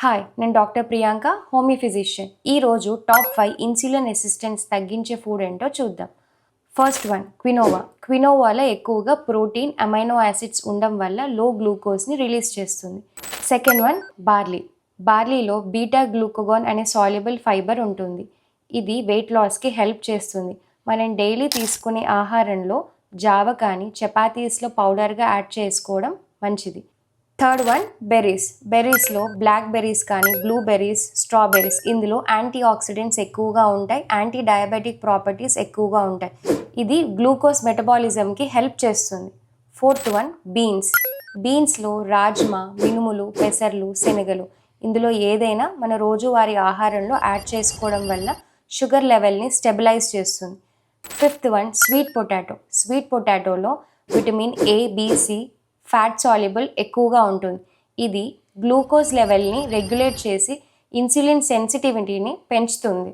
Hi నేను doctor Priyanka homeo physician ఈరోజు top five insulin resistance తగ్గించే ఫుడ్ ఏంటో చూద్దాం. First one quinoa. క్వినోవాలో ఎక్కువగా ప్రోటీన్ అమైనో యాసిడ్స్ ఉండడం వల్ల లో గ్లూకోజ్ని రిలీజ్ చేస్తుంది. Second one barley. బార్లీలో బీటా గ్లూకోగాన్ అనే సాల్యుబుల్ ఫైబర్ ఉంటుంది. ఇది వెయిట్ లాస్కి హెల్ప్ చేస్తుంది. మనం డైలీ తీసుకునే ఆహారంలో జావ కానీ చపాతీస్లో పౌడర్గా యాడ్ చేసుకోవడం మంచిది. థర్డ్ వన్ బెర్రీస్ బెర్రీస్లో బ్లాక్ బెర్రీస్ కానీ బ్లూబెర్రీస్ స్ట్రాబెర్రీస్ ఇందులో యాంటీ ఆక్సిడెంట్స్ ఎక్కువగా ఉంటాయి యాంటీ డయాబెటిక్ ప్రాపర్టీస్ ఎక్కువగా ఉంటాయి. ఇది గ్లూకోజ్ మెటబాలిజంకి హెల్ప్ చేస్తుంది. ఫోర్త్ వన్ బీన్స్ బీన్స్లో రాజ్మా మినుములు పెసర్లు శనగలు. ఇందులో ఏదైనా మన రోజువారీ ఆహారంలో యాడ్ చేసుకోవడం వల్ల షుగర్ లెవెల్ని స్టెబిలైజ్ చేస్తుంది. Fifth one sweet potato sweet పొటాటోలో vitamin A B C fat soluble ఎక్కువగా ఉంటుంది. ఇది గ్లూకోజ్ లెవెల్ని రెగ్యులేట్ చేసి ఇన్సులిన్ సెన్సిటివిటీని పెంచుతుంది.